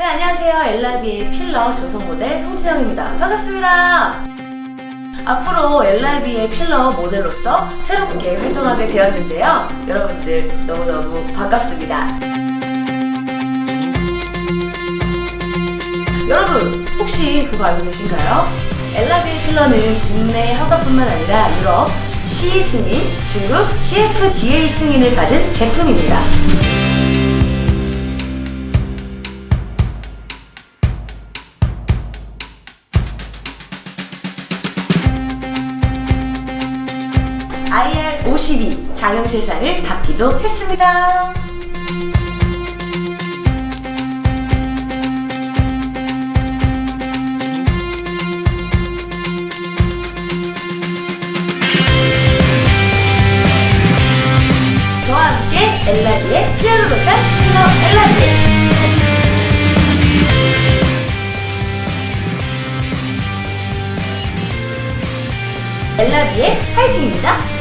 네, 안녕하세요. 엘라비의 필러 조성 모델 홍지영입니다. 반갑습니다. 앞으로 엘라비의 필러 모델로서 새롭게 활동하게 되었는데요. 여러분들 너무너무 반갑습니다. 여러분, 혹시 그거 알고 계신가요? 엘라비의 필러는 국내 허가뿐만 아니라 유럽 CE 승인, 중국 CFDA 승인을 받은 제품입니다. IR 52 장영실상을 받기도 했습니다. 저와 함께 엘라디의 피아노로살 필러 엘라디 엘라비의 파이팅입니다.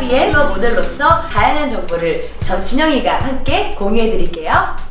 필러 모델로서 다양한 정보를 저 진영이가 함께 공유해 드릴게요.